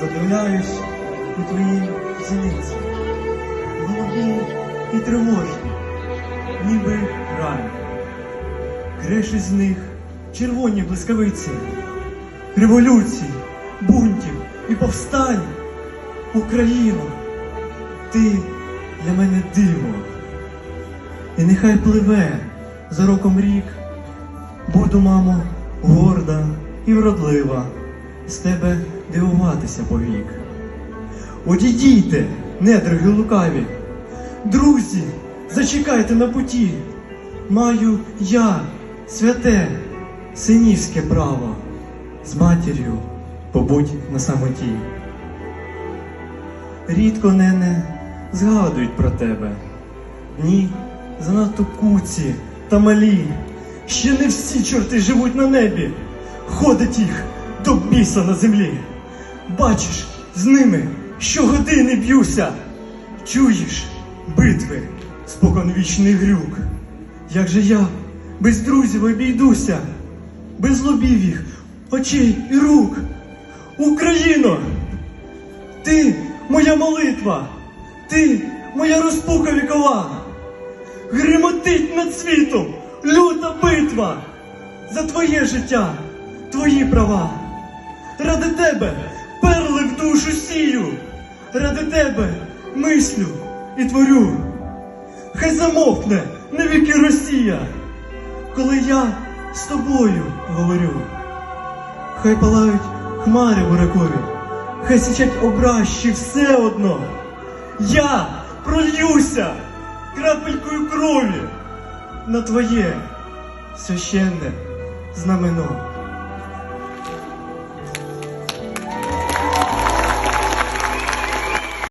Задивляюсь у твої зіниці, голубі і тривожні, ніби рани. Креші з них червоні блискавиці, революції, бунтів і повстань. Україна, ти для мене диво, і нехай пливе за роком рік. Буду, мамо, горда і вродлива, з тебе дивуватися повік. Одійдійте, недруги лукаві, друзі, зачекайте на путі. Маю я святе, синівське право, з матір'ю побудь на самоті. Рідко, нене, згадують про тебе. Дні занадто куці та малі. Ще не всі чорти живуть на небі. Ходить їх до біса на землі. Бачиш, з ними щогодини б'юся. Чуєш битви, споконвічний грюк. Як же я без друзів обійдуся, без лобів їх, очей і рук. Україно! Ти моя молитва, ти моя розпука вікова. Гримотить над світом люта битва за твоє життя, твої права. Ради тебе перли в душу сію, ради тебе мислю і творю. Хай замовкне навіки Росія, коли я з тобою говорю. Хай палають хмари буракові, хай січать образчі все одно. Я прольюся крапелькою крові на твоє священне знамено.